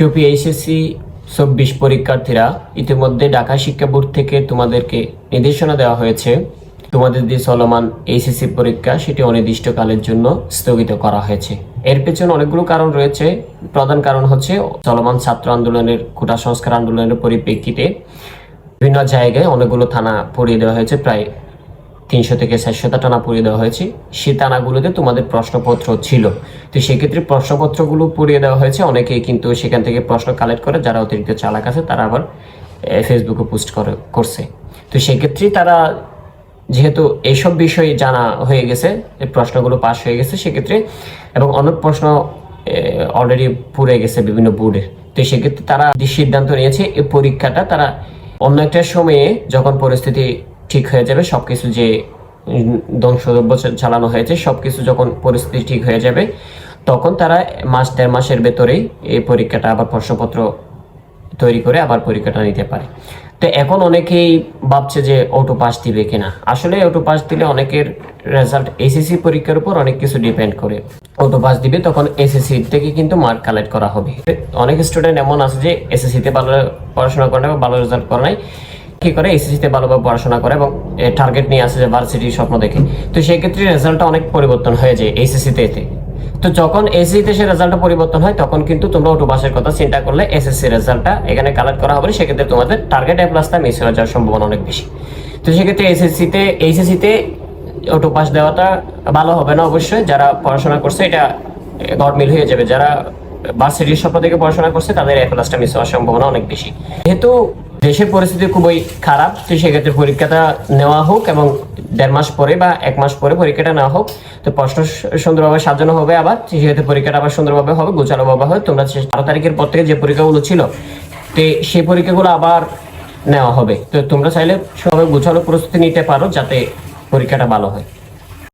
Soupy চব্বিশ পরীক্ষার্থীরা ইতিমধ্যে ঢাকা শিক্ষা বোর্ড থেকে তোমাদেরকে নির্দেশনা দেওয়া হয়েছে। তোমাদের যে চলমান এইচএসসি পরীক্ষা, সেটি অনির্দিষ্টকালের জন্য স্থগিত করা হয়েছে। এর পেছনে অনেকগুলো কারণ রয়েছে। প্রধান কারণ হচ্ছে চলমান ছাত্র আন্দোলনের, কোটা সংস্কার আন্দোলনের পরিপ্রেক্ষিতে বিভিন্ন জায়গায় অনেকগুলো থানা পড়িয়ে দেওয়া হয়েছে। প্রায় তিনশো থেকে চারশোটা টানা পড়িয়ে দেওয়া হয়েছে। সেই টানাগুলোতে তোমাদের প্রশ্নপত্র ছিল। তো সেক্ষেত্রে প্রশ্নপত্রগুলো পড়িয়ে দেওয়া হয়েছে। অনেকেই কিন্তু সেখান থেকে প্রশ্ন কালেক্ট করে, যারা অতিরিক্ত চালাক আছে, তারা আবার ফেসবুকে পোস্ট করে, করছে। তো সেক্ষেত্রে তারা যেহেতু এইসব বিষয়ে জানা হয়ে গেছে প্রশ্নগুলো পাশ হয়ে গেছে, সেক্ষেত্রে এবং অনেক প্রশ্ন অলরেডি পুড়ে গেছে বিভিন্ন বোর্ডের তো সেক্ষেত্রে তারা সিদ্ধান্ত নিয়েছে এই পরীক্ষাটা তারা অন্য একটা সময়ে যখন পরিস্থিতি ঠিক হয়ে যাবে সবকিছু যে উম, ধ্বংসদ্রব্য চালানো হয়েছে সবকিছু যখন পরিস্থিতি ঠিক হয়ে যাবে তখন তারা মাস দেড় মাসের ভেতরেই এই পরীক্ষাটা আবার প্রশ্নপত্র তৈরি করে আবার পরীক্ষাটা নিতে পারে। তো এখন অনেকেই ভাবছে যে অটো পাস দিবে কিনা। আসলে অটো পাস দিলে অনেকের রেজাল্ট এসএসসি পরীক্ষার উপর অনেক কিছু ডিপেন্ড করে। অটো পাস দিবে তখন এসএসসি থেকে কিন্তু মার্ক কালেক্ট করা হবে। অনেক স্টুডেন্ট এমন আছে যে এসএসসি তে ভালো পড়াশোনা করে না বা ভালো রেজাল্ট করে নাই। কি করে? এসএসসি তে ভালোভাবে পড়াশোনা করে এবং টার্গেট নিয়ে আসে যে ভার্সিটির স্বপ্ন দেখে। তো সেই ক্ষেত্রে রেজাল্টটা অনেক পরিবর্তন হয়ে যায় এইচএসসি তে এতে তো। যখন এসএসসি সে রেজাল্টটা পরিবর্তন হয়, তখন কিন্তু তোমরা অটো পাসের কথা চিন্তা করলে এসএসসি রেজাল্টটা এখানে কালেক্ট করা হবে সেক্ষেত্রে তোমাদের টার্গেট এ প্লাসটা মিস হয়ে যাওয়ার সম্ভাবনা অনেক বেশি। তো সেক্ষেত্রে এসএসসি তে এইচএসসি তে অটো পাস দেওয়াটা ভালো হবে না অবশ্যই। যারা পড়াশোনা করছে, এটা গড়মিল হয়ে যাবে। যারা ভার্সিটির স্বপ্ন থেকে পড়াশোনা করছে, তাদের এ প্লাসটা মিস হওয়ার সম্ভাবনা অনেক বেশি। যেহেতু দেশের পরিস্থিতি খুবই খারাপ, তো সেক্ষেত্রে পরীক্ষাটা নেওয়া হোক এবং দেড় মাস পরে বা এক মাস পরে পরীক্ষাটা নেওয়া হোক। তো প্রশ্ন সুন্দরভাবে সাজানো হবে আবার সেক্ষেত্রে পরীক্ষাটা আবার সুন্দরভাবে হবে গোছালোভাবে হবে। তোমরা বারো তারিখের পর থেকে যে পরীক্ষাগুলো ছিল, তো সেই পরীক্ষাগুলো আবার নেওয়া হবে। তো তোমরা চাইলে সবাই গোছালো প্রস্তুতি নিতে পারো যাতে পরীক্ষাটা ভালো হয়।